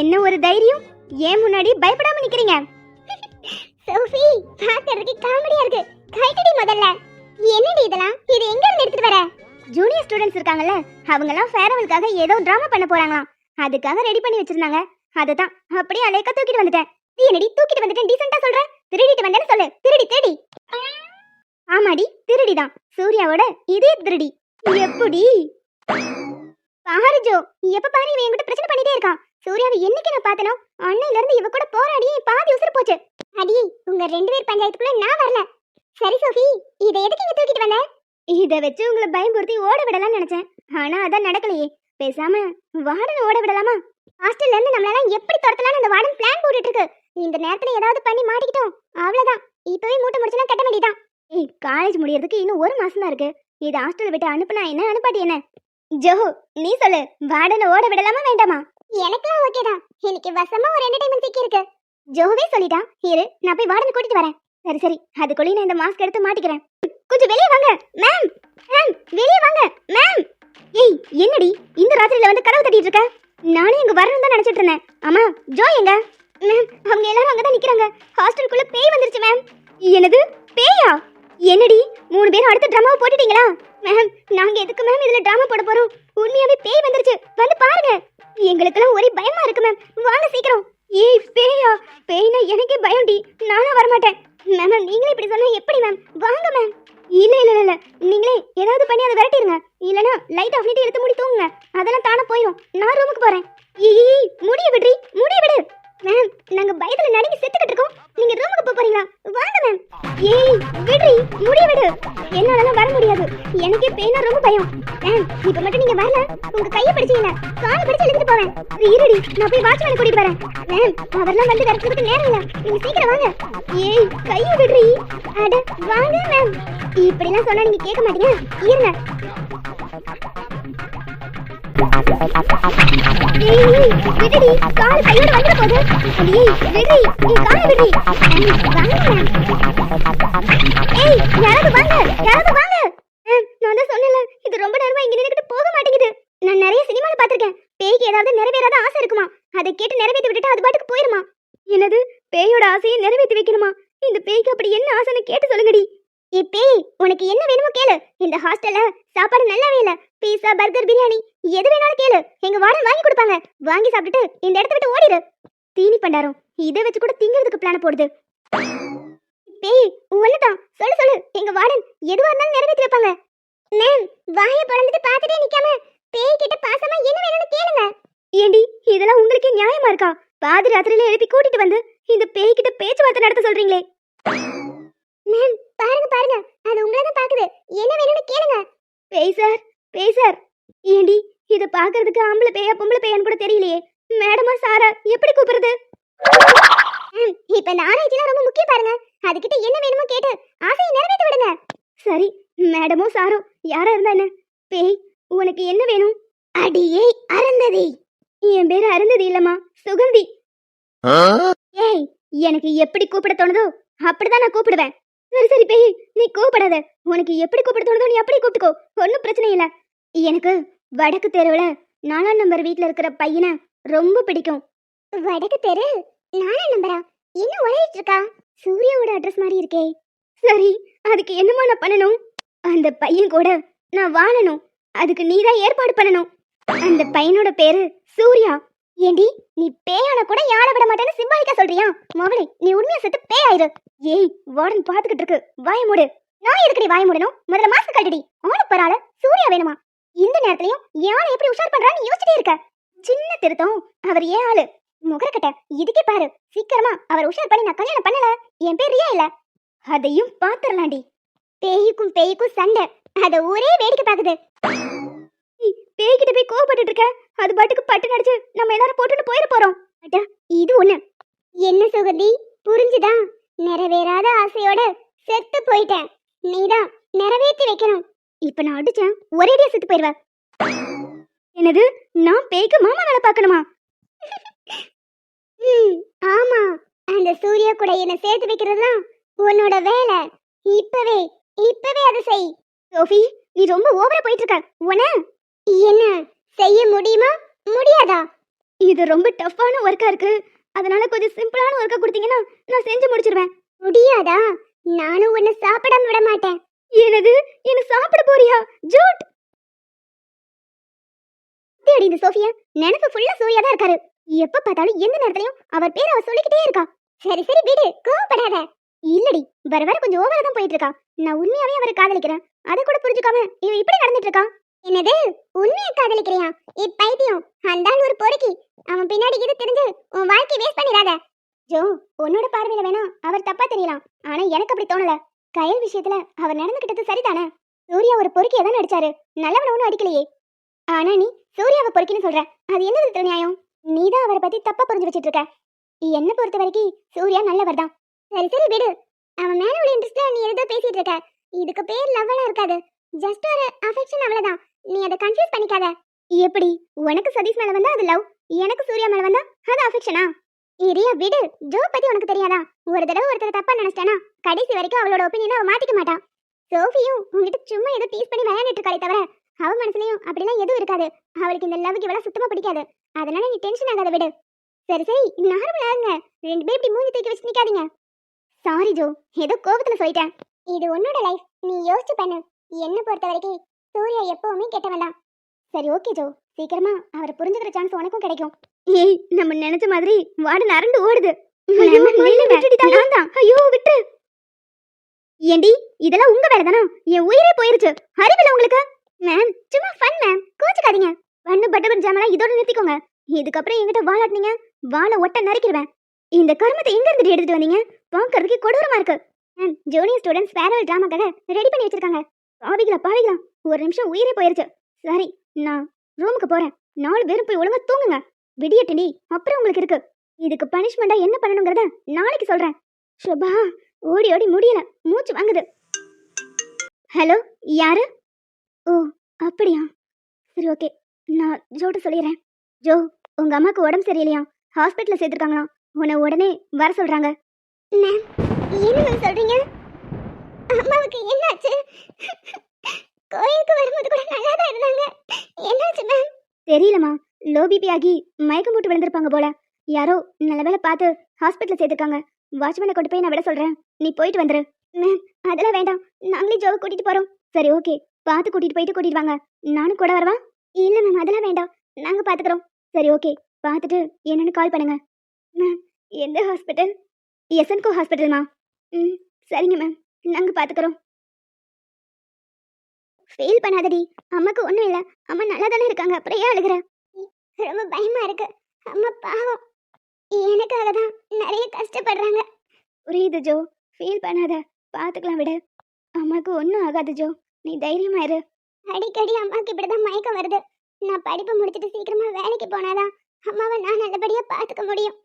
என்ன ஒரு தைரியம்? ஏன் முன்னாடி பயப்படாம நிக்கிறீங்க? சோஃபி பாக்குறதுக்கு காமெடியா இருக்கு. கைக்கடி முதல்ல. என்னடி இதெல்லாம்? இது எங்க இருந்து எடுத்துட்டு வர? ஜூனியர் ஸ்டூடண்ட்ஸ் இருக்காங்கல்ல அவங்க எல்லாம் ஃபேர்வெல்காக ஏதோ டிராமா பண்ண போறாங்களாம். அதுக்காக ரெடி பண்ணி வச்சிருந்தாங்க. அதுதான். அப்படியே அலைக்க தூக்கிட்டு வந்துட்டேன். நீ என்னடி தூக்கிட்டு வந்துட்டேன்? டீசெண்டா சொல்ற? திருடிட்டு வந்தேன்னு சொல்லு. திருடி திருடி. ஆமாடி திருடிதான். சூர்யாவோட இதே திருடி. எப்படி பாரு ஜோ எப்ப பாரு இவன் என்கிட்ட பிரச்சனை பண்ணிட்டே இருக்கான். சூர்யாவை என்னைக்கு நான் பார்த்தனோ அன்னையில இருந்து இவ கூட போராடியே பாதி உசுறு போச்சு. அடி உங்க ரெண்டு பேர் பஞ்சாயத்துக்குள்ள நான் வரல. சரி சோஃபி இதை எதுக்கு இங்க தூக்கிட்டு வந்த? இதை வச்சு உங்களை பயமுறுத்தி ஓட விடலாம்னு நினைச்சேன். ஆனா அதான் நடக்கலையே. பேசாம வார்டன் ஓட விடலாமா? ஹாஸ்டல்ல இருந்து நம்மளால எப்படி துரத்தலாம்னு அந்த வார்டன் பிளான் போட்டுட்டு இருக்கு. இந்த நேரத்துல ஏதாவது பண்ணி மாட்டிக்கிட்டோம். அவ்வளவுதான். இப்பவே மூட்டை முடிச்சுனா கட்ட வேண்டியதான் ஏய் காலேஜ் முடியறதுக்கு இன்னும் ஒரு மாசம் தான் இருக்கு. இது ஹாஸ்டல் விட்டு அனுப்புனா என்ன? அனுப்பாட்டி என்ன? ஜோ நீ சொல்லு. வார்டனை ஓட விடலாமா வேண்டாமா? எனக்குலாம் ஓகே தான். இன்னைக்கு வசமா ஒரு என்டர்டைன்மெண்ட் சிக்கி இருக்கு. ஜோவே சொல்லிட்டான் இரு நான் போய் வார்டனை கூட்டிட்டு வரேன். சரி சரி. அதுக்குள்ளே நான் இந்த மாஸ்க் எடுத்து மாட்டிக்கிறேன். கொஞ்சம் வெளியே வாங்க. மேம் மேம் வெளியே வாங்க. மேம் ஏய் என்னடி? இந்த ராத்திரியில வந்து கதவு தட்டிட்டு இருக்க? நானும் இங்க வரணும் தான் நினைச்சிட்டு இருந்தேன். ஆமா ஜோ எங்க? மேம் அவங்க எல்லாரும் அங்கதான் நிக்கிறாங்க. ஹாஸ்டலுக்குள்ள பேய் வந்துருச்சு மேம் என்னது? பேயா? என்னடி மூணு பேரும் அடுத்த ட்ராமாவை போட்டுட்டீங்களா? மேம் நாங்க எதுக்கு மேம் இதுல ட்ராமா போட போறோம்? உண்மையாவே பேய் வந்துருச்சு. வந்து பாருங்க. எங்களுக்கெல்லாம் ஒரே பயமா இருக்கு மேம் வாங்க சீக்கிரம். ஏய் பேயா? பேய்னா எனக்கே பயம்டி நானும் வரமாட்டேன். மேம் மேம் நீங்களே இப்படி சொன்னா எப்படி மேம் வாங்க மேம் இல்ல இல்ல இல்ல, நீங்களே ஏதாவது பண்ணி அதை விரட்டிடுங்க இல்லனா லைட் ஆஃப் பண்ணிட்டு எடுத்து முடி தூங்குங்க. அதெல்லாம் தானே போயிடும் நான் ரூமுக்கு போறேன். ஏய் முடிய விடுறி முடிய விடு. மேம் நாங்க பயத்துல நடுங்கி செத்துக்கிட்டு இருக்கோம். நீங்க ரூமுக்கு போக போறீங்களா? வாங்க மேம். ஏய் விடுறி முடிய விடு. என்னாலலாம் வர முடியாது. எனக்கே பேனா ரொம்ப பயம். மேம் இப்ப மட்டும் நீங்க வரல. உங்க கைய பிடிச்சீங்க காலை பிடிச்சு இழுத்துட்டு போவேன். இருடி நான் போய் வாட்ச்மேன் கூட்டிட்டு வரேன். மேம் அவர்லாம் வந்து விரட்டுறதுக்கு நேரம் இல்ல. நீங்க சீக்கிரம் வாங்க. ஏய் கைய விடுறி. அட வாங்க மேம். இப்படிலாம் சொன்னா நீங்க கேட்க மாட்டீங்க. இருங்க. நான் நிறைய சினிமால பாத்திருக்கேன் பேய்க்கு ஏதாவது நிறைவேறாத ஆசை இருக்குமா அதை கேட்டு நிறைவேத்தி விட்டுட்டு அது பாட்டுக்கு போயிருமா என்னது பேயோட ஆசையை நிறைவேத்தி வைக்கணுமா? இந்த பேய்க்கு அப்படி என்ன ஆசைன்னு கேட்டு சொல்லுங்கடி. ஏ பேய் உனக்கு என்ன வேணுமோ கேளு. இந்த ஹாஸ்டல்ல சாப்பாடு நல்லாவே இல்ல. பீஸா பர்கர் பிரியாணி எது வேணாலும் கேளு. எங்க வார்டன் வாங்கி கொடுப்பாங்க. வாங்கி சாப்பிட்டுட்டு இந்த இடத்த விட்டு ஓடிடு தீனி பண்டாரம் இதை வச்சு கூட திங்கிறதுக்கு பிளான போடுது. பேய் ஒண்ணுதான் சொல்லு சொல்லு. எங்க வார்டன் எதுவா இருந்தாலும் நிறைவேற்றி வைப்பாங்க. மேம் வாயை பிறந்துட்டு பார்த்துட்டே நிக்காம பேய் கிட்ட பாசமா என்ன வேணும்னு கேளுங்க. ஏண்டி இதெல்லாம் உங்களுக்கே நியாயமா இருக்கா? பாதி ராத்திரியில எழுப்பி கூட்டிட்டு வந்து இந்த பேய் கிட்ட பேச்சுவார்த்தை நடத்த சொல்றீங்களே. மேம் பாருங்க பாருங்க. அது உங்களை தான் பாக்குது என்ன வேணும்னு கேளுங்க. பேய் சார் பேய் சார் ஏண்டி இத பாக்குறதுக்கு ஆம்பளை பேயா பொம்பளை பேயான்னு கூட தெரியலையே. மேடமா சாரா எப்படி கூப்பிடுறது? மேம் இப்ப இந்த ஆராய்ச்சிலாம் ரொம்ப முக்கியம் பாருங்க. அதுகிட்ட என்ன வேணுமோ கேட்டு ஆசையை நிறைவேற்றி விடுங்க. சரி மேடமோ சாரோ யாரா இருந்தா என்ன? பேய் உனக்கு என்ன வேணும்? அடியே அருந்ததி. என் பேரு அருந்ததி இல்லம்மா சுகந்தி. ஏய் எனக்கு எப்படி கூப்பிட தோணுதோ அப்படிதான் நான் கூப்பிடுவேன். சரி சரி பேய் நீ கூப்பிடாத உனக்கு எப்படி கூப்பிட தோணுதோ நீ அப்படி கூப்பிட்டுக்கோ. ஒன்றும் பிரச்சனை இல்லை. எனக்கு வடக்கு தெருவுல நாலாம் நம்பர் வீட்ல இருக்கிற பையனை ரொம்ப பிடிக்கும். வடக்கு தெரு? நாலாம் நம்பரா என்ன உழையிட்டு இருக்கா? சூர்யாவோட அட்ரஸ் மாதிரி இருக்கே. சரி அதுக்கு என்னமா நான் பண்ணணும்? அந்த பையன் கூட நான் வாழணும். அதுக்கு நீ தான் ஏற்பாடு பண்ணணும். அந்த பையனோட பேரு சூர்யா. ஏண்டி நீ பேயான கூட யாரை விட மாட்டேன்னு சிம்பாலிக்கா சொல்றியா? மவளே நீ உண்மையா செத்து பேயாயிரு. ஏய் வார்டன் பாத்துக்கிட்டு இருக்கு. வாய மூடு. நான் எதுக்கடி வாய மூடணும்? முதல்ல மாஸ்க் கழட்டி ஆளு பரால சூர்யா வேணுமா? இந்த நேரத்துலயும் யாரை எப்படி உஷார் பண்றான்னு யோசிச்சுட்டே இருக்க. சின்ன திருத்தம். அவர் ஏன் ஆளு? முகரக்கட்ட இதுக்கே பாரு. சீக்கிரமா அவர் உஷார் பண்ணி நான் கல்யாணம் பண்ணல. என் பேர் ரியா இல்ல. அதையும் பாத்துரலாண்டி பேய்க்கும் பேய்க்கும் சண்டை. அத ஒரே வேடிக்கை பாக்குது பேய்கிட்ட போய் கோவப்பட்டுட்டு இருக்க. அது பாட்டுக்கு பட்டு நடிச்சு நம்ம எல்லாரும் போட்டுட்டு போயிட போறோம். அட்டா இது ஒண்ணு. என்ன சுகந்தி? புரிஞ்சுதா? நிறைவேறாத ஆசையோட செத்து போயிட்டேன். நீதான் நிறைவேற்றி வைக்கணும். இப்ப நான் அடிச்சேன் ஒரேடியா செத்து போயிருவ. என்னது? நான் பேய்க்கு மாமா வேலை பார்க்கணுமா? ம், ஆமா. அந்த சூர்யா கூட என்ன சேர்த்து வைக்கிறதுதான் உன்னோட வேலை. இப்பவே இப்பவே அதை செய். சோஃபி நீ ரொம்ப ஓவரா போயிட்டு இருக்க. உன என்ன செய்ய முடியுமா? முடியாதா? இது ரொம்ப டஃப்பான ஒர்க்கா இருக்கு. அதனால கொஞ்சம் சிம்பிளான ஒர்க்கா கொடுத்தீங்கன்னா நான் செஞ்சு முடிச்சிருவேன். முடியாதா? நானும் உன்னை சாப்பிடாம விட மாட்டேன். என்னது? என்ன சாப்பிட போறியா? ஜூட்! தேடி இந்த சோஃபியா. நினைப்பு ஃபுல்லா சூர்யா தான் இருக்காரு. எப்ப பார்த்தாலும் எந்த நேரத்துலயும் அவர் பேர் அவ சொல்லிக்கிட்டே இருக்கா. சரி சரி விடு. கோவப்படாத. இல்லடி வர வர கொஞ்சம் ஓவரா தான் போயிட்டு இருக்கா. நான் உண்மையாவே அவரை காதலிக்கிறேன். அதை கூட புரிஞ்சுக்காம இவ இப்படி நடந்துட்டு இருக்கா. என்னது? உண்மையை காதலிக்கிறியா? இப்பைத்தியம் அந்த ஒரு பொறுக்கி. அவன் பின்னாடி இது தெரிஞ்சு உன் வாழ்க்கை வேஸ்ட் பண்ணிடாத. ஜோ உன்னோட பார்வையில வேணா அவர் தப்பா தெரியலாம். ஆனா எனக்கு அப்படி தோணல. கயல் விஷயத்துல அவர் நடந்துகிட்டது சரிதானே? சூர்யா ஒரு பொறுக்கியை தான் நடிச்சாரு நல்லவன ஒன்றும் அடிக்கலையே. ஆனா நீ சூர்யாவை பொறுக்கின்னு சொல்ற. அது என்ன விதத்துல நியாயம்? நீ தான் அவரை பத்தி தப்பா புரிஞ்சு வச்சிட்டு இருக்க என்ன பொறுத்த வரைக்கும் சூர்யா நல்லவர் தான். சரி சரி விடு. அவன் மேல உள்ள இன்ட்ரெஸ்ட்ல நீ ஏதோ பேசிட்டு இருக்க. இதுக்கு பேர் லவ்வெல்லாம் இருக்காது. ஜஸ்ட் ஒரு அஃபெக்ஷன் அவ்வளவுதான். நீ அதை கன்ஃபியூஸ் பண்ணிக்காத. எப்படி? உனக்கு சதீஷ் மேல வந்தா அது லவ் எனக்கு சூர்யா மேல வந்தா அது அஃபெக்ஷனா இரியா விடு. ஜோ பத்தி உனக்கு தெரியாதா? ஒரு தடவை ஒருத்தர் தப்பா நினைச்சிட்டானா? கடைசி வரைக்கும் அவளோட ஒப்பீனியனை அவ மாத்திக்க மாட்டான் சோஃபியும் உங்ககிட்ட சும்மா ஏதோ டீஸ் பண்ணி விளையாண்டுட்டு இருக்காளே தவிர அவ மனசுலயும் அப்படிலாம் எதுவும் இருக்காது. அவளுக்கு இந்த லவ்க்கு இவ்வளவு சுத்தமா பிடிக்காது. அதனால நீ டென்ஷன் ஆகாத விடு. சரி சரி. நார்மலா இருங்க. ரெண்டு பேர் இப்படி மூஞ்சி தூக்கி வச்சு நிக்காதீங்க. சாரி ஜோ. ஏதோ கோபத்துல சொல்லிட்டேன். இது உன்னோட லைஃப் நீ யோசிச்சு பண்ணு. என்ன பொறுத்த வரைக்கும் சூர்யா எப்பவுமே கெட்டவன் தான். சரி ஓகே ஜோ. சீக்கிரமா அவரை புரிஞ்சுக்கிற சான்ஸ் உனக்கும் கிடைக்கும். ஏய் நம்ம நினைச்ச மாதிரி வார்டு நரண்டு ஓடுது. ஐயோ விட்டு ஏண்டி இதெல்லாம் உங்க வேலை தானே? என் உயிரே போயிருச்சு. அறிவில்ல உங்களுக்கு? மேம் சும்மா ஃபன் மேம் கோச்சுக்காதீங்க. பண்ணு பட்டபன் ஜாமெல்லாம் இதோட நிறுத்திக்கோங்க. இதுக்கப்புறம் என்கிட்ட வாழாட்டினீங்க. வாழை ஒட்ட நறுக்கிடுவேன். இந்த கருமத்தை எங்க இருந்து எடுத்துட்டு வந்தீங்க? பார்க்கறதுக்கு கொடூரமா இருக்கு. மேம் ஜூனியர் ஸ்டூடெண்ட்ஸ் ஃபேர்வெல் டிராமாக்காக ரெடி பண்ணி வச்சிருக்காங்க. பாவிகளா பாவிகளா ஒரு நிமிஷம் உயிரே போயிருச்சு. சரி நான் ரூமுக்கு போறேன். நாலு பேரும் போய் ஒழுங்கா தூங்குங்க. விடியட்டுடி அப்புறம் உங்களுக்கு இருக்கு. இதுக்கு பனிஷ்மெண்டா என்ன பண்ணணுங்கிறத நாளைக்கு சொல்றேன். சுபா ஓடி ஓடி முடியல. மூச்சு வாங்குது. ஹலோ யாரு? ஓ அப்படியா? சரி ஓகே. நான் ஜோட்ட சொல்லிடுறேன் ஜோ உங்க அம்மாக்கு உடம்பு சரியில்லையா? ஹாஸ்பிட்டல்ல சேர்த்துருக்காங்களாம். உன்னை உடனே வர சொல்றாங்க. மேம் என்ன மேம் சொல்றீங்க? அம்மாவுக்கு என்னாச்சு? கோயிலுக்கு வரும்போது கூட நல்லா தான் இருந்தாங்க. என்னாச்சு மேம் தெரியலம்மா. லோ பிபி ஆகி மயக்கம் போட்டு விழுந்திருப்பாங்க போல. யாரோ நல்ல வேலை பார்த்து ஹாஸ்பிட்டல் சேர்த்துருக்காங்க. வாட்ச்மேனை கொண்டு போய் நான் விட சொல்கிறேன் நீ போயிட்டு வந்துரு. மேம் அதெல்லாம் வேண்டாம். நாங்களே ஜோவை கூட்டிகிட்டு போகிறோம் சரி ஓகே பார்த்து கூட்டிகிட்டு போயிட்டு கூட்டிட்டு வாங்க. நானும் கூட வரவா? இல்லை மேம் அதெல்லாம் வேண்டாம். நாங்கள் பார்த்துக்குறோம் சரி ஓகே பார்த்துட்டு என்னென்னு கால் பண்ணுங்க. மேம் எந்த ஹாஸ்பிட்டல் எஸ்என்கோ ஹாஸ்பிட்டல்மா ம்? சரிங்க மேம் நாங்க பாத்துக்கிறோம். ஃபீல் பண்ணாதடி. அம்மாக்கு ஒன்றும் இல்லை. அம்மா நல்லா தானே இருக்காங்க. அப்புறம் ஏன் அழுகுற. ரொம்ப பயமா இருக்கு. அம்மா பாவம். எனக்காக தான் நிறைய கஷ்டப்படுறாங்க. புரியுது ஜோ. ஃபீல் பண்ணாத. பார்த்துக்கலாம் விடு. அம்மாக்கு ஒன்றும் ஆகாது ஜோ. நீ தைரியமா இரு. அடிக்கடி அம்மாவுக்கு இப்படிதான் மயக்கம் வருது. நான் படிப்பு முடிச்சுட்டு சீக்கிரமா வேலைக்கு போனாதான் அம்மாவை நான் நல்லபடியா பார்த்துக்க முடியும்.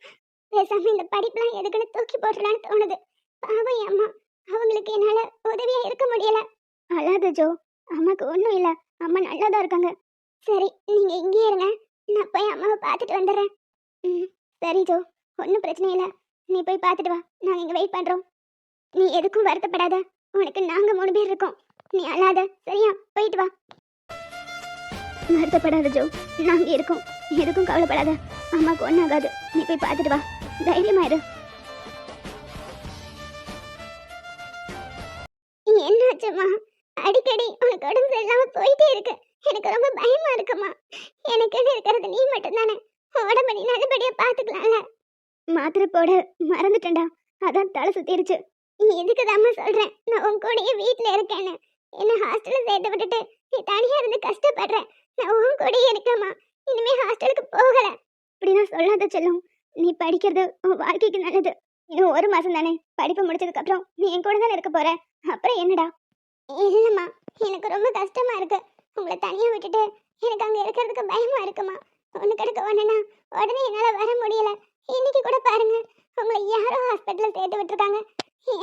பேசாம இந்த படிப்புலாம் எதுக்குன்னு தூக்கி போட்டுலான்னு தோணுது. பாவம் அம்மா. அவங்களுக்கு என்னால உதவியா இருக்க முடியல. அழாத ஜோ. அம்மாக்கு ஒன்றும் இல்லை. அம்மா நல்லா தான் இருக்காங்க. சரி நீங்க இங்கேயே இருங்க. நான் போய் அம்மாவை பார்த்துட்டு வந்துடுறேன். ம் சரி ஜோ. ஒன்றும் பிரச்சனை இல்லை. நீ போய் பார்த்துட்டு வா. நாங்கள் இங்கே வெயிட் பண்ணுறோம் நீ எதுக்கும் வருத்தப்படாத. உனக்கு நாங்கள் மூணு பேர் இருக்கோம். நீ அழாத. சரியா? போயிட்டு வா. வருத்தப்படாத ஜோ. நாங்கள் இருக்கோம். எதுக்கும் கவலைப்படாத. அம்மாவுக்கு ஒன்றும் ஆகாது. நீ போய் பார்த்துட்டு வா. தைரியமாயிரு இரு என்னாச்சும்மா அடிக்கடி உனக்கு உடம்பு சரியில்லாம போயிட்டே இருக்கு. எனக்கு ரொம்ப பயமா இருக்குமா எனக்குன்னு இருக்கிறது நீ மட்டும்தானே. உடம்ப நீ நல்லபடியா பாத்துக்கலாம்ல. மாத்திரை போட மறந்துட்டேன்டா. அதான் தலை சுத்திருச்சு நீ இதுக்கு சொல்றேன் நான் உன் கூடயே வீட்டுல இருக்கேன்னு. என்ன ஹாஸ்டல்ல சேர்த்து விட்டுட்டு நீ தனியா இருந்து கஷ்டப்படுறேன் நான் உன் கூடயே இருக்கேம்மா. இனிமே ஹாஸ்டலுக்கு போகல. இப்படிதான் சொல்லாத செல்லும். நீ படிக்கிறது உன் வாழ்க்கைக்கு நல்லது. இன்னும் ஒரு மாசம் தானே? படிப்பு முடிச்சதுக்கு அப்புறம் நீ என் கூட தானே இருக்க போற? அப்புறம் என்னடா? இல்லம்மா எனக்கு ரொம்ப கஷ்டமா இருக்கு. உங்களை தனியா விட்டுட்டு எனக்கு அங்க இருக்கிறதுக்கு பயமா இருக்குமா? ஒண்ணு கிடக்க ஒண்ணுனா உடனே என்னால வர முடியல. இன்னைக்கு கூட பாருங்க உங்களை யாரோ ஹாஸ்பிட்டல்ல சேர்த்து விட்டுருக்காங்க.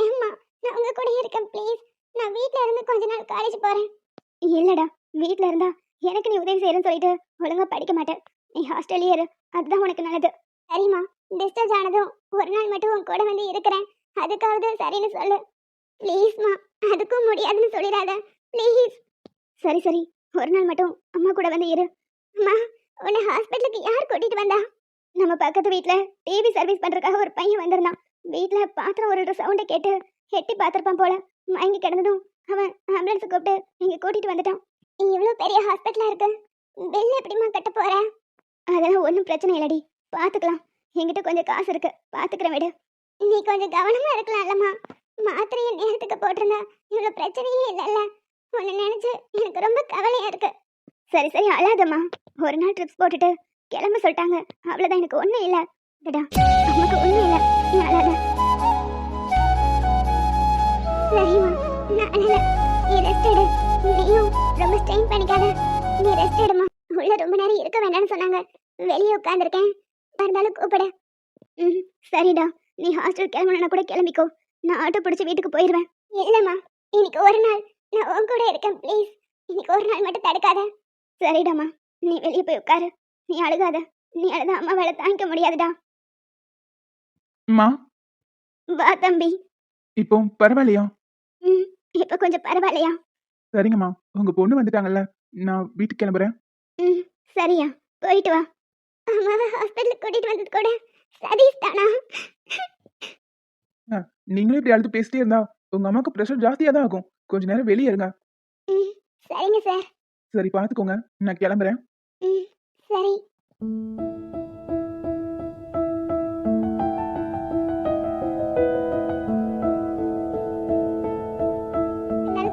ஏம்மா நான் உங்க கூட இருக்கேன் ப்ளீஸ் நான் வீட்டுல இருந்து கொஞ்ச நாள் காலேஜ் போறேன். இல்லடா வீட்டுல இருந்தா எனக்கு நீ உதவி செய்யறேன்னு சொல்லிட்டு ஒழுங்கா படிக்க மாட்டேன். நீ ஹாஸ்டல்லே இரு அதுதான் உனக்கு நல்லது. சரிம்மா. டிஸ்டர்ஜ் ஆனதும் ஒரு நாள் மட்டும் உன் கூட வந்து இருக்கிறேன். அதுக்காவது சரின்னு சொல்லு. ப்ளீஸ்மா அதுக்கும் முடியாதுன்னு சொல்லிடாத. ப்ளீஸ் சரி சரி. ஒரு நாள் மட்டும் அம்மா கூட வந்து இரு. அம்மா உன்னை ஹாஸ்பிட்டலுக்கு யார் கூட்டிட்டு வந்தா? நம்ம பக்கத்து வீட்ல டிவி சர்வீஸ் பண்றதுக்காக ஒரு பையன் வந்திருந்தான். வீட்டில் பாத்திரம் ஒரு சவுண்டை கேட்டு எட்டி பார்த்துருப்பான் போல. மயங்கி கிடந்ததும் அவன் ஆம்புலன்ஸை கூப்பிட்டு இங்க கூட்டிட்டு வந்துட்டான். இவ்வளோ பெரிய ஹாஸ்பிட்டலா இருக்கு. பில் எப்படிம்மா கட்ட போற? அதெல்லாம் ஒன்றும் பிரச்சனை இல்லடி. பார்த்துக்கலாம் என்கிட்ட கொஞ்சம் காசு இருக்கு. பார்த்துக்கிறேன் விடு. நீ கொஞ்சம் கவனமா இருக்கலாம்லம்மா மாத்திரையை நேரத்துக்கு போட்டிருந்தா இவ்வளோ பிரச்சனையே இல்லைல்ல. உன்னை நினைச்சு எனக்கு ரொம்ப கவலையா இருக்கு. சரி சரி அழாதம்மா. ஒரு நாள் ட்ரிப்ஸ் போட்டுட்டு கிளம்ப சொல்லிட்டாங்க. அவ்வளோதான் எனக்கு ஒன்றும் இல்லை. விடா நமக்கு ஒன்றும் இல்லை. நீ அழாத. சரிம்மா நான் அழல. நீ ரெஸ்ட் எடு. நீயும் ரொம்ப ஸ்ட்ரெயின் பண்ணிக்காத. நீ ரெஸ்ட் எடுமா உள்ள ரொம்ப நேரம் இருக்க வேண்டாம்னு சொன்னாங்க. வெளியே உட்காந்துருக்கேன் இருந்தாலும் கூப்பிட. ம் சரிடா. நீ ஹாஸ்டல் கிளம்பணும்னா கூட கிளம்பிக்கோ. நான் ஆட்டோ பிடிச்சி வீட்டுக்கு போயிடுவேன் இல்லைம்மா. இன்னைக்கு ஒரு நாள். நான் உன் கூட இருக்கேன் ப்ளீஸ் இன்னைக்கு ஒரு நாள் மட்டும் தடுக்காத. சரிடாம்மா. நீ வெளியே போய் உட்காரு. நீ அழுகாத. நீ அழுதா அம்மா வேலை தாங்கிக்க முடியாதுடா. அம்மா. வா தம்பி. இப்போ பரவாயில்லையா? ம். இப்போ கொஞ்சம் பரவாயில்லையா? சரிங்கம்மா. உங்க பொண்ணு வந்துட்டாங்கல்ல. நான் வீட்டுக்கு கிளம்புறேன். ம். சரியா. போயிட்டு வா. அம்மாவை ஹாஸ்பிட்டலுக்கு கூட்டிட்டு வந்தது கூட சதீஷ் தானா? நீங்களும் இப்படி அழுது பேசிட்டே இருந்தா உங்க அம்மாவுக்கு ப்ரெஷர் ஜாஸ்தியா தான் ஆகும். கொஞ்ச நேரம் வெளியே இருங்க. சரிங்க சார். சரி பாத்துக்கோங்க. நான் கிளம்புறேன். சரி.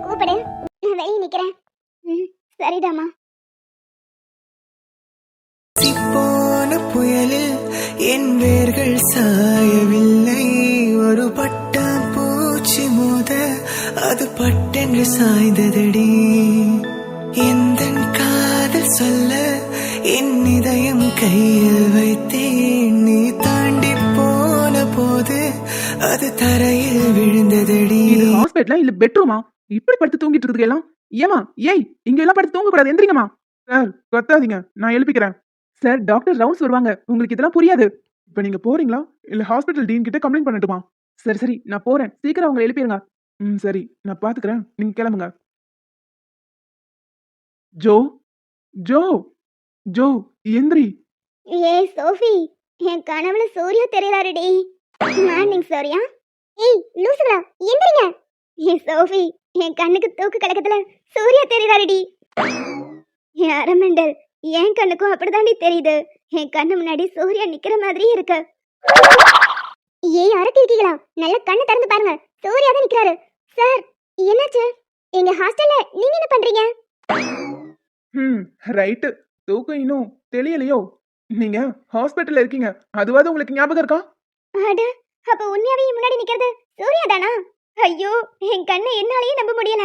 கூப்பிடு. நான் வெளியே நிக்கிறேன். சரிடாமா என் வேர்கள் சாயவில்லை. ஒரு பட்டாம் பூச்சி மோத அது பட்டென்று சாய்ந்ததடி. எந்த காதல் சொல்ல என் இதயம் கையில் வைத்தேன். நீ தாண்டி போன போது அது தரையில் விழுந்ததடி. இது ஹாஸ்பிட்டலா இல்ல பெட்ரூமா இப்படி படுத்து தூங்கிட்டு இருக்கு எல்லாம்? ஏமா ஏய் இங்க எல்லாம் படுத்து தூங்க கூடாது. எந்திரிங்கம்மா. சார் கத்தாதீங்க. நான் எழுப்பிக்கிறேன். சார் டாக்டர் ரவுண்ட்ஸ் வருவாங்க. உங்களுக்கு இதெல்லாம் புரியாது. இப்போ நீங்க போறீங்களா? இல்லை ஹாஸ்பிட்டல் டீன் கிட்ட கம்ப்ளைண்ட் பண்ணட்டுமா? சரி சரி நான் போறேன். சீக்கிரம் அவங்களை எழுப்பிடுங்க ம் சரி நான் பார்த்துக்கிறேன் நீங்க கிளம்புங்க. ஜோ ஜோ ஜோ எந்திரி. ஏய் சோஃபி என் கனவுல சூர்யா தெரியறாருடி. மார்னிங் சூர்யா. ஏய் லூசுகளா எந்திரிங்க. ஏய் சோஃபி என் கண்ணுக்கு தூக்கு கலக்கத்துல சூர்யா தெரியறாருடி. என் அரமண்டல் என் கண்ணுக்கும் அப்படிதாண்டி தெரியுது. என் கண்ணு முன்னாடி சூர்யா நிக்கிற மாதிரி இருக்கு. ஏய் அரக்கு இருக்கீங்களா? நல்ல கண்ணு திறந்து பாருங்க. சூர்யா தான் நிக்கிறாரு. சார் என்னாச்சு? எங்க ஹாஸ்டல்ல நீங்க என்ன பண்றீங்க? ம் ரைட்டு. தூக்கம் இன்னும் தெரியலையோ நீங்க ஹாஸ்பிட்டல்ல இருக்கீங்க. அதுவாது உங்களுக்கு ஞாபகம் இருக்கா? அட அப்ப உண்மையாவே முன்னாடி நிக்கிறது சூர்யா தானா? ஐயோ என் கண்ணை என்னாலயே நம்ப முடியல.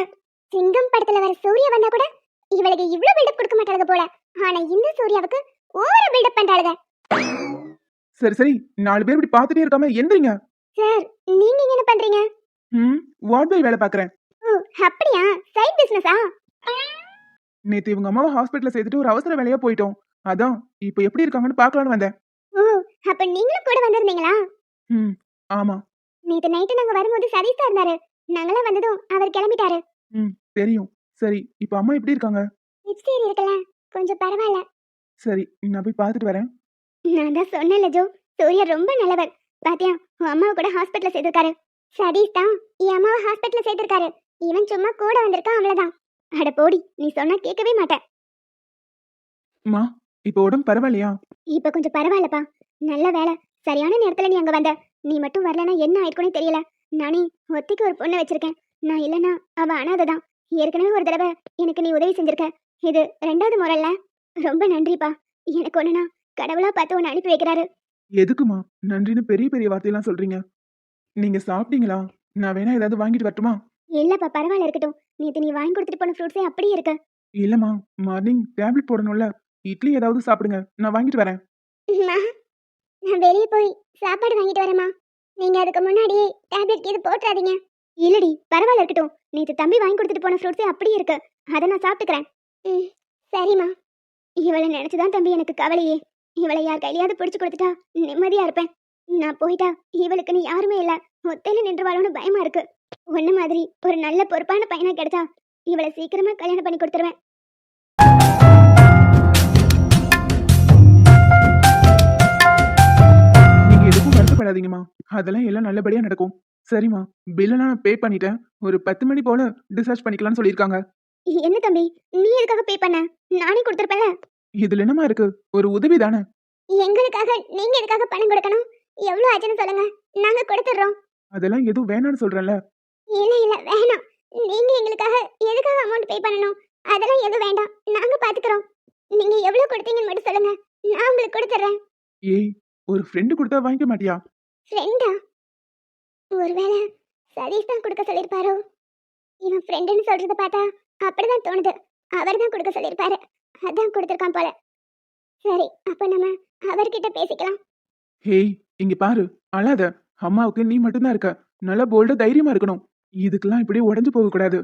சிங்கம் படத்துல வர சூர்யா வந்தா கூட இவளுக்கு இவ்ளோ பில்டப் கொடுக்க மாட்டாளுக போல. ஆனா இந்த சூர்யாவுக்கு ஓவர் பில்டப் பண்றாளுக. சரி சரி. நாலு பேர் இப்படி பார்த்துட்டே இருக்காம எந்திரிங்க. சார் நீங்க இங்க என்ன பண்றீங்க? ம் வார்ட் பாய் வேலை பார்க்குறேன். ஓ அப்படியா? சைட் பிசினஸா நேத்து இவங்க அம்மாவை ஹாஸ்பிட்டல்ல சேர்த்துட்டு ஒரு அவசர வேலையா போயிட்டோம். அதான் இப்போ எப்படி இருக்காங்கன்னு பார்க்கலான்னு வந்தேன். ஓ அப்ப நீங்களும் கூட வந்திருந்தீங்களா? ம் ஆமா. நேத்து நைட்டு நாங்க வரும்போது சதீஷ் தான் இருந்தாரு. நாங்களாம் வந்ததும் அவர் கிளம்பிட்டாரு. ம் தெரியும். சரி இப்போ அம்மா எப்படி இருக்காங்க? ஹெச்டிஆர் இருக்கல கொஞ்சம் பரவாயில்ல சரி நான் போய் பார்த்துட்டு வரேன். நான் தான் சொன்னேன்ல ஜோ. சூர்யா ரொம்ப நல்லவர் பாத்தியா உன் அம்மாவை கூட ஹாஸ்பிட்டல்ல சேர்த்திருக்காரு. சதீஷ் தான் என் அம்மாவை ஹாஸ்பிட்டல்ல சேர்த்திருக்காரு. இவன் சும்மா கூட வந்திருக்கான் அவ்வளவுதான். அட போடி நீ சொன்னா கேட்கவே மாட்டேன் அம்மா இப்போ உடம்பு பரவாயில்லையா? இப்ப கொஞ்சம் பரவாயில்லப்பா. நல்ல வேலை. சரியான நேரத்துல நீ அங்க வந்த. நீ மட்டும் வரலனா என்ன ஆயிருக்கும்னே தெரியல. நானே ஒத்திக்கு ஒரு பொண்ணை வச்சிருக்கேன். நான் இல்லனா அவ அனாதை தான் ஏற்கனவே ஒரு தடவை எனக்கு நீ உதவி செஞ்சிருக்க. இது ரெண்டாவது முறைல ரொம்ப நன்றிப்பா. எனக்கு ஒண்ணுனா கடவுளா பார்த்து உன்னை அனுப்பி வைக்கிறாரு. எதுக்குமா? நன்றின்னு பெரிய பெரிய வார்த்தையெல்லாம் சொல்றீங்க. நீங்க சாப்பிட்டீங்களா? நான் வேணா ஏதாவது வாங்கிட்டு வரட்டுமா? இல்லப்பா பரவாயில்ல இருக்கட்டும். நேத்து நீ வாங்கி கொடுத்துட்டு போன ஃப்ரூட்ஸே அப்படியே இருக்கு. இல்லம்மா மார்னிங் டேப்லெட் போடணும்ல. இட்லி ஏதாவது சாப்பிடுங்க. நான் வாங்கிட்டு வரேன். நான் வெளியே போய் சாப்பாடு வாங்கிட்டு வரேம்மா. நீங்க அதுக்கு முன்னாடியே டேப்லெட் இது போட்டுறாதீங்க. இல்லடி பரவாயில்ல இருக்கட்டும். நேத்து தம்பி வாங்கி கொடுத்துட்டு போன ஃப்ரூட்ஸே அப்படியே இருக்கு. அதை நான் சாப்பிட்டுக்கிறேன். ம் சரிம்மா. இவளை நினைச்சுதான் தம்பி எனக்கு கவலையே. இவளை யார் கையிலையாவது பிடிச்சு கொடுத்துட்டா நிம்மதியா இருப்பேன். நான் போயிட்டா இவளுக்கு நீ யாருமே இல்ல. ஒத்தையில நின்றுவாளோன்னு பயமா இருக்கு. ஒன்ன மாதிரி ஒரு நல்ல பொறுப்பான பையனா கிடைச்சா இவளை சீக்கிரமா கல்யாணம் பண்ணி கொடுத்துருவேன். நீங்க எதுக்கும் வருத்தப்படாதீங்கம்மா. அதெல்லாம் எல்லாம் நல்லபடியா நடக்கும். சரிம்மா. பில்லெல்லாம் நான் பே பண்ணிட்டேன். ஒரு பத்து மணி போல டிஸ்சார்ஜ் பண்ணிக்கலாம்னு சொல்லியிருக்காங்க. என்ன தம்பி? நீ எதுக்காக பே பண்ண? நானே கொடுத்துருப்பேன்ல. இதுல என்னமா இருக்கு? ஒரு உதவி தானே? எங்களுக்காக நீங்க எதுக்காக பணம் கொடுக்கணும்? எவ்வளவு ஆச்சுன்னு சொல்லுங்க. நாங்க கொடுத்துடுறோம். அதெல்லாம் எதுவும் வேணாம்னு சொல்றேன்ல. இல்ல இல்ல வேணாம். நீங்க எங்களுக்காக எதுக்காக அமௌண்ட் பே பண்ணணும்? அதெல்லாம் எதுவும் வேண்டாம். நாங்க பாத்துக்கிறோம். நீங்க எவ்வளவு கொடுத்தீங்கன்னு மட்டும் சொல்லுங்க. நான் உங்களுக்கு கொடுத்துறேன் ஏய் ஒரு ஃப்ரெண்டு கொடுத்தா வாங்கிக்க மாட்டியா? ஃப்ரெண்டா ஒருவேளை சதீஷ் தான் கொடுக்க சொல்லியிருப்பாரோ? இவன் ஃப்ரெண்டுன்னு சொல்றத பார்த்தா அப்படிதான் தோணுது. அவர் தான் கொடுக்க சொல்லியிருப்பாரு. அதான் கொடுத்துருக்கான் போல. சரி அப்ப நம்ம அவர்கிட்ட பேசிக்கலாம். ஹேய் இங்க பாரு. அழாத. அம்மாவுக்கு நீ மட்டும்தான் இருக்க. நல்லா போல்டா தைரியமா இருக்கணும். இதுக்கெல்லாம் இப்படி உடஞ்சு போக கூடாது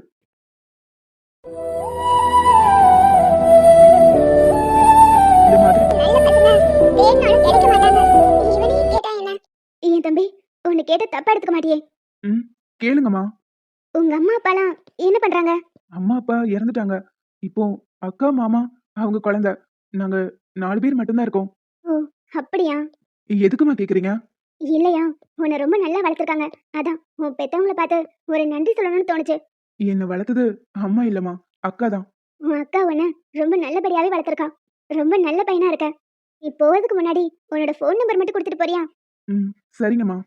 ஏன் தம்பி உன்னை கேட்ட தப்பா எடுத்துக்க மாட்டியே. கேளுங்கம்மா. உங்க அம்மா அப்பாலாம் என்ன பண்றாங்க? அம்மா அப்பா இறந்துட்டாங்க. இப்போ அக்கா மாமா அவங்க குழந்தை. நாங்க நாலு பேர் மட்டும்தான் இருக்கோம். அப்படியா? எதுக்குமா கேக்குறீங்க? இல்லையா உன்னை ரொம்ப நல்லா வளர்த்துருக்காங்க. அதான் உன் பெத்தவங்கள பார்த்து ஒரு நன்றி சொல்லணும்னு தோணுச்சு. என்னை வளர்த்தது அம்மா இல்லம்மா அக்கா தான். உன் அக்கா உன்னை ரொம்ப நல்லபடியாவே வளர்த்துருக்கா. ரொம்ப நல்ல பையனா இருக்க. நீ போறதுக்கு முன்னாடி உன்னோட ஃபோன் நம்பர் மட்டும் கொடுத்துட்டு போறியா? ம் சரிங்கம்மா.